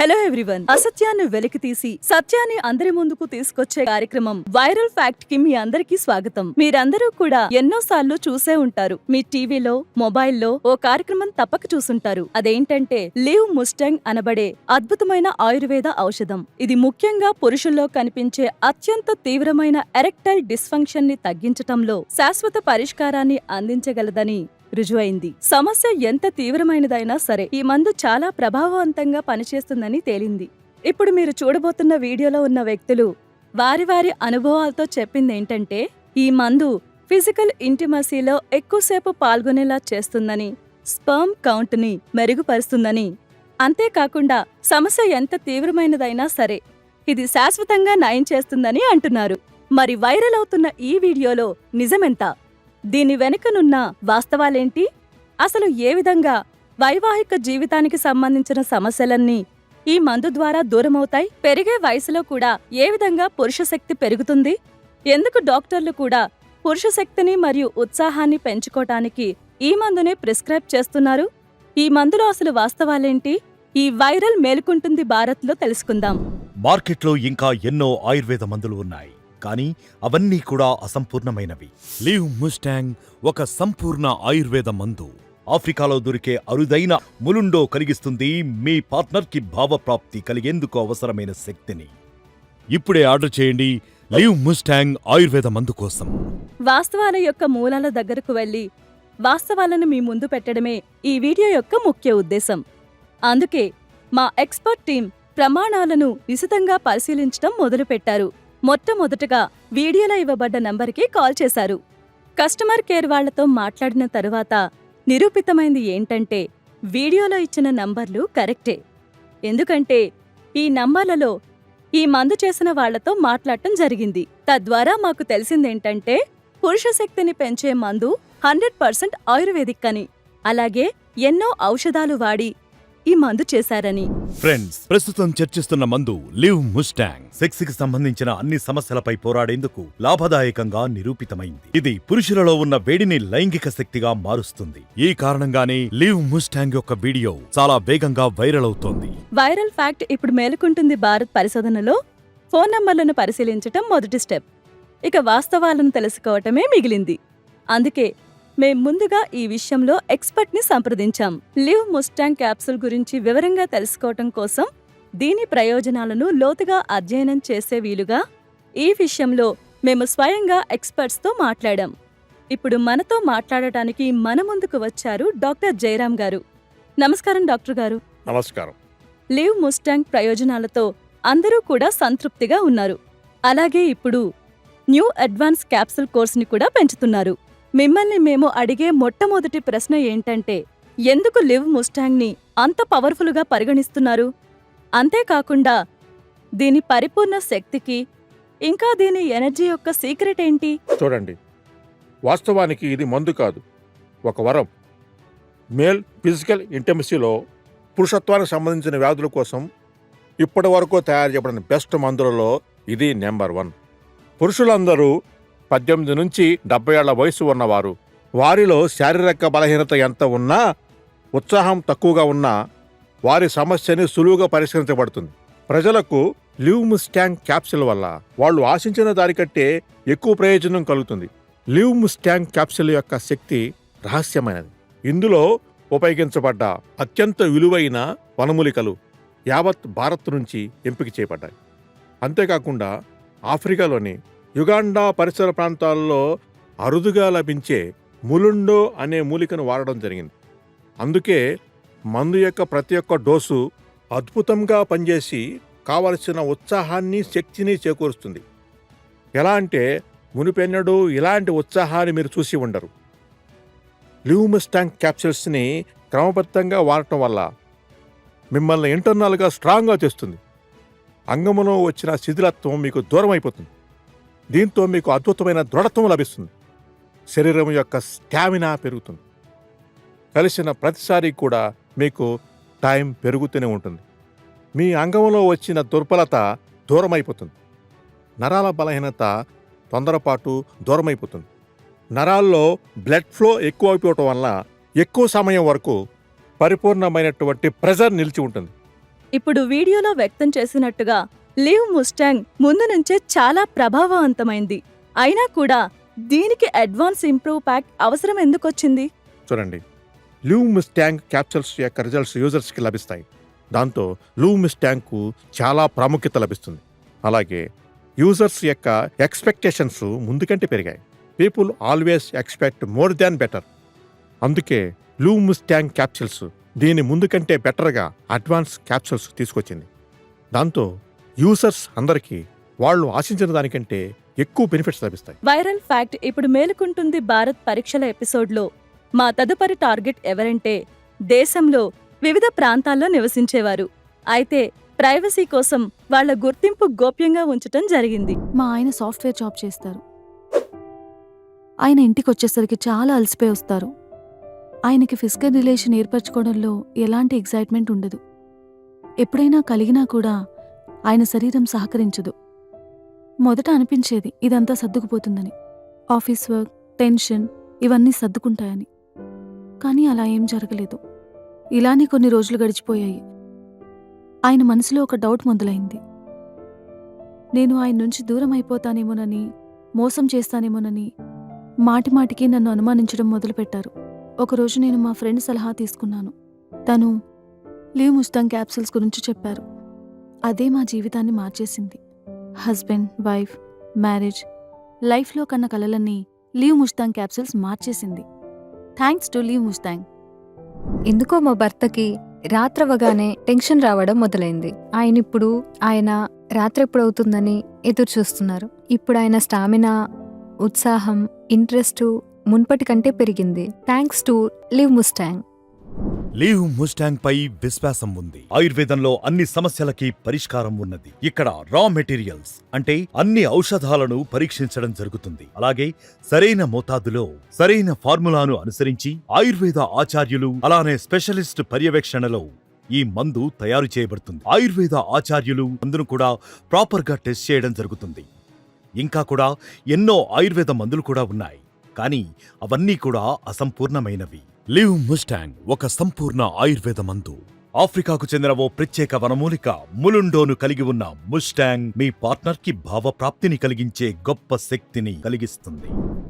Hello everyone అసత్యాన్ని వెలికి తీసి సత్యాన్ని అందరి ముందుకు తీసుకొచ్చే కార్యక్రమం వైరల్ ఫ్యాక్ట్కి మీ అందరికీ స్వాగతం. మీరందరూ కూడా ఎన్నో సార్లు చూసే ఉంటారు. మీ టీవీలో మొబైల్లో ఓ కార్యక్రమం తప్పక చూసుంటారు. అదేంటంటే లివ్ ముస్టంగ్ అనబడే అద్భుతమైన ఆయుర్వేద ఔషధం. ఇది ముఖ్యంగా పురుషుల్లో కనిపించే అత్యంత తీవ్రమైన ఎరెక్టైల్ డిస్ఫంక్షన్ని తగ్గించటంలో శాశ్వత పరిష్కారాన్ని అందించగలదని రుజువైంది. సమస్య ఎంత తీవ్రమైనదైనా సరే ఈ మందు చాలా ప్రభావవంతంగా పనిచేస్తుందని తేలింది. ఇప్పుడు మీరు చూడబోతున్న వీడియోలో ఉన్న వ్యక్తులు వారి వారి అనుభవాలతో చెప్పింది ఏంటంటే ఈ మందు ఫిజికల్ ఇంటిమసీలో ఎక్కువసేపు పాల్గొనేలా చేస్తుందని స్పర్మ్ కౌంట్ని మెరుగుపరుస్తుందని. అంతేకాకుండా సమస్య ఎంత తీవ్రమైనదైనా సరే ఇది శాశ్వతంగా నయం చేస్తుందని అంటున్నారు. మరి వైరల్ అవుతున్న ఈ వీడియోలో నిజమెంత? దీని వెనుకనున్న వాస్తవాలేంటి? అసలు ఏ విధంగా వైవాహిక జీవితానికి సంబంధించిన సమస్యలన్నీ ఈ మందు ద్వారా దూరమవుతాయి? పెరిగే వయసులో కూడా ఏ విధంగా పురుషశక్తి పెరుగుతుంది? ఎందుకు డాక్టర్లు కూడా పురుషశక్తిని మరియు ఉత్సాహాన్ని పెంచుకోటానికి ఈ మందునే ప్రిస్క్రైబ్ చేస్తున్నారు? ఈ మందులో అసలు వాస్తవాలేంటి? ఈ వైరల్ మేలుకుంటుంది భారత్లో తెలుసుకుందాం. మార్కెట్లో ఇంకా ఎన్నో ఆయుర్వేద మందులు ఉన్నాయి. కానీ అవన్నీ కూడా అసంపూర్ణమైనవి. లీవ్ ముస్టాంగ్ ఒక సంపూర్ణ ఆయుర్వేద మందు. ఆఫ్రికాలో దొరికే అరుదైన ములుండో కలిగిస్తుంది మీ పార్ట్నర్కి భావప్రాప్తి కలిగేందుకు అవసరమైన శక్తిని. ఇప్పుడే ఆర్డర్ చేయండి లీవ్ ముస్టాంగ్ ఆయుర్వేద మందు కోసం. వాస్తవాల యొక్క మూలాల దగ్గరకు వెళ్ళి వాస్తవాలను మీ ముందు పెట్టడమే ఈ వీడియో యొక్క ముఖ్య ఉద్దేశం. అందుకే మా ఎక్స్పర్ట్ టీం ప్రమాణాలను నిశితంగా పరిశీలించడం మొదలుపెట్టారు. మొట్టమొదటగా వీడియోలో ఇవ్వబడ్డ నంబర్కి కాల్ చేశారు. కస్టమర్ కేర్ వాళ్ళతో మాట్లాడిన తరువాత నిరూపితమైంది ఏంటంటే వీడియోలో ఇచ్చిన నంబర్లు కరెక్టే. ఎందుకంటే ఈ నంబర్లలో ఈ మందు చేసిన వాళ్ళతో మాట్లాడటం జరిగింది. తద్వారా మాకు తెలిసిందేంటంటే పురుష శక్తిని పెంచే మందు హండ్రెడ్ పర్సెంట్ ఆయుర్వేదిక్ అని అలాగే ఎన్నో ఔషధాలు వాడి ఈ మందు చేశారని. ఫ్రెండ్స్ ప్రస్తుతం చర్చిస్తున్న మందు లివ్ ముస్టాంగ్. సెక్స్కి సంబంధించిన అన్ని సమస్యలపై పోరాడేందుకు లాభదాయకంగా నిరూపితమైంది. ఇది పురుషులలో ఉన్న వేడిని లైంగిక శక్తిగా మారుస్తుంది. ఈ కారణంగానే లివ్ ముస్టాంగ్ యొక్క వీడియో చాలా వేగంగా వైరల్ అవుతోంది. వైరల్ ఫ్యాక్ట్ ఇప్పుడు మేలుకుంటుంది భారత్ పరిశోధనలో. ఫోన్ నంబర్లను పరిశీలించటం మొదటి స్టెప్. ఇక వాస్తవాలను తెలుసుకోవటమే మిగిలింది. అందుకే మేం ముందుగా ఈ విషయంలో ఎక్స్పర్ట్ని సంప్రదించాం. లివ్ ముస్టాంగ్ క్యాప్సూల్ గురించి వివరంగా తెలుసుకోవటం కోసం దీని ప్రయోజనాలను లోతుగా అధ్యయనం చేసే వీలుగా ఈ విషయంలో మేము స్వయంగా ఎక్స్పర్ట్స్తో మాట్లాడాం. ఇప్పుడు మనతో మాట్లాడటానికి మన ముందుకు వచ్చారు డాక్టర్ జయరాం గారు. నమస్కారం డాక్టర్ గారు. నమస్కారం. లివ్ ముస్టాంగ్ ప్రయోజనాలతో అందరూ కూడా సంతృప్తిగా ఉన్నారు. అలాగే ఇప్పుడు న్యూ అడ్వాన్స్ క్యాప్సూల్ కోర్స్ని కూడా పెంచుతున్నారు. మిమ్మల్ని మేము అడిగే మొట్టమొదటి ప్రశ్న ఏంటంటే ఎందుకు లివ్ ముస్టాంగ్ని అంత పవర్ఫుల్గా పరిగణిస్తున్నారు? అంతేకాకుండా దీని పరిపూర్ణ శక్తికి ఇంకా దీని ఎనర్జీ యొక్క సీక్రెట్ ఏంటి? చూడండి. వాస్తవానికి ఇది మందు కాదు. ఒక వరం. మేల్ ఫిజికల్ ఇంటెమసీలో పురుషత్వానికి సంబంధించిన వ్యాధుల కోసం ఇప్పటి వరకు తయారు చేయబడిన బెస్ట్ మందులలో ఇది నెంబర్ వన్. పురుషులందరూ పద్దెనిమిది నుంచి డెబ్బై ఏళ్ళ వయసు ఉన్నవారు. వారిలో శారీరక బలహీనత ఎంత ఉన్నా ఉత్సాహం తక్కువగా ఉన్నా వారి సమస్యని సులువుగా పరిష్కరించబడుతుంది. ప్రజలకు లివ్ ముస్టాంగ్ క్యాప్సిల్ వల్ల వాళ్ళు ఆశించిన దానికంటే ఎక్కువ ప్రయోజనం కలుగుతుంది. లివ్ ముస్టాంగ్ క్యాప్సిల్ యొక్క శక్తి రహస్యమైనది. ఇందులో ఉపయోగించబడ్డ అత్యంత విలువైన వనమూలికలు యావత్ భారత్ నుంచి ఎంపిక చేయబడ్డాయి. అంతేకాకుండా ఆఫ్రికాలోని యుగాండా పరిసర ప్రాంతాల్లో అరుదుగా లభించే ములుండో అనే మూలికను వాడడం జరిగింది. అందుకే మందు యొక్క ప్రతి ఒక్క డోసు అద్భుతంగా పనిచేసి కావలసిన ఉత్సాహాన్ని శక్తిని చేకూరుస్తుంది. ఎలా అంటే మునిపెన్నడూ ఇలాంటి ఉత్సాహాన్ని మీరు చూసి ఉండరు. లివ్మిస్టాంగ్ క్యాప్సిల్స్ని క్రమబద్ధంగా వాడటం వల్ల మిమ్మల్ని ఇంటర్నల్గా స్ట్రాంగ్గా చేస్తుంది. అంగములో వచ్చిన శిథిలత్వం మీకు దూరం అయిపోతుంది దీంతో మీకు అద్భుతమైన దృఢత్వం లభిస్తుంది. శరీరం యొక్క స్టామినా పెరుగుతుంది. కలిసిన ప్రతిసారి కూడా మీకు టైం పెరుగుతూనే ఉంటుంది. మీ అంగంలో వచ్చిన దుర్బలత దూరమైపోతుంది. నరాల బలహీనత తొందరపాటు దూరమైపోతుంది. నరాల్లో బ్లడ్ ఫ్లో ఎక్కువ అయిపోవటం వల్ల ఎక్కువ సమయం వరకు పరిపూర్ణమైనటువంటి ప్రెజర్ నిలిచి ఉంటుంది. ఇప్పుడు వీడియోలో వ్యక్తం చేసినట్టుగా లీవ్ ముస్టాంగ్ ముందు నుంచే చాలా ప్రభావవంతమైంది. అయినా కూడా దీనికి అడ్వాన్స్ ఇంప్రూవ్ ప్యాక్ అవసరం ఎందుకొచ్చింది చూడండి. లూవ్ మిస్టాంగ్ క్యాప్చర్స్ యొక్క రిజల్ట్స్ యూజర్స్కి లభిస్తాయి. దాంతో లూవ్ మిస్టాంగ్కు చాలా ప్రాముఖ్యత లభిస్తుంది. అలాగే యూజర్స్ యొక్క ఎక్స్పెక్టేషన్స్ ముందుకంటే పెరిగాయి. People always expect more than better. అందుకే లూవ్ మిస్టాంగ్ క్యాప్సూల్స్ దీని ముందు కంటే బెటర్గా అడ్వాన్స్ క్యాప్సూల్స్ తీసుకొచ్చింది. దాంతో యూజర్స్ అందరికీ వాళ్ళు ఆశించిన దానికంటే ఎక్కువ బెనిఫిట్స్ లభిస్తాయి. వైరల్ ఫ్యాక్ట్ ఇప్పుడు మేలుకుంటుంది భారత్ పరీక్షల ఎపిసోడ్లో. మా తదుపరి టార్గెట్ ఎవరంటే దేశంలో వివిధ ప్రాంతాల్లో నివసించేవారు. అయితే ప్రైవసీ కోసం వాళ్ళ గుర్తింపు గోప్యంగా ఉంచటం జరిగింది. మా ఆయన సాఫ్ట్వేర్ జాబ్ చేస్తారు. ఆయన ఇంటికి వచ్చేసరికి చాలా అలసిపోయి వస్తారు. ఆయనకి ఫిజికల్ రిలేషన్ ఏర్పరచుకోవడంలో ఎలాంటి ఎగ్జైట్మెంట్ ఉండదు. ఎప్పుడైనా కలిగినా కూడా ఆయన శరీరం సహకరించదు. మొదట అనిపించేది ఇదంతా సర్దుకుపోతుందని. ఆఫీస్ వర్క్ టెన్షన్ ఇవన్నీ సర్దుకుంటాయని. కానీ అలా ఏం జరగలేదు. ఇలానే కొన్ని రోజులు గడిచిపోయాయి. ఆయన మనసులో ఒక డౌట్ మొదలైంది. నేను ఆయన నుంచి దూరం అయిపోతానేమోనని మోసం చేస్తానేమోనని మాటిమాటికి నన్ను అనుమానించడం మొదలుపెట్టారు. ఒకరోజు నేను మా ఫ్రెండ్ సలహా తీసుకున్నాను. తను లీవ్ ముస్తాంగ్ క్యాప్సూల్స్ గురించి చెప్పారు. అదే మా జీవితాన్ని మార్చేసింది. హస్బెండ్ వైఫ్ మ్యారేజ్ లైఫ్లో కన్న కలలన్నీ లీవ్ ముస్తాంగ్ క్యాప్సూల్స్ మార్చేసింది. థ్యాంక్స్ టు లీవ్ ముస్తాంగ్ ఎందుకో మా భర్తకి రాత్రవగానే టెన్షన్ రావడం మొదలైంది. ఆయన ఇప్పుడు ఆయన రాత్రి ఎప్పుడవుతుందని ఎదురు చూస్తున్నారు ఇప్పుడు ఆయన స్టామినా ఉత్సాహం ఇంట్రెస్టు మున్పటి కంటే పెరిగింది. Thanks to Liv Mustang Liv Mustang పై విశ్వాసం ఉంది. ఆయుర్వేదంలో అన్ని సమస్యలకి పరిష్కారం ఉన్నది. ఇక్కడ రా మెటీరియల్స్ అంటే అన్ని ఔషధాలను పరీక్షించడం జరుగుతుంది. అలాగే సరైన మోతాదులో సరైన ఫార్ములాను అనుసరించి ఆయుర్వేద ఆచార్యులు అలానే స్పెషలిస్ట్ పర్యవేక్షణలో ఈ మందు తయారు చేయబడుతుంది. ఆయుర్వేద ఆచార్యులు మందును కూడా ప్రాపర్గా టెస్ట్ చేయడం జరుగుతుంది. ఇంకా కూడా ఎన్నో ఆయుర్వేద మందులు కూడా ఉన్నాయి. కానీ అవన్నీ కూడా అసంపూర్ణమైనవి. లివ్ ముస్టాంగ్ ఒక సంపూర్ణ ఆయుర్వేద మందు. ఆఫ్రికాకు చెందిన ఓ ప్రత్యేక వనమూలిక ములుండోను కలిగి ఉన్న ముస్టాంగ్ మీ పార్ట్నర్కి భావప్రాప్తిని కలిగించే గొప్ప శక్తిని కలిగిస్తుంది.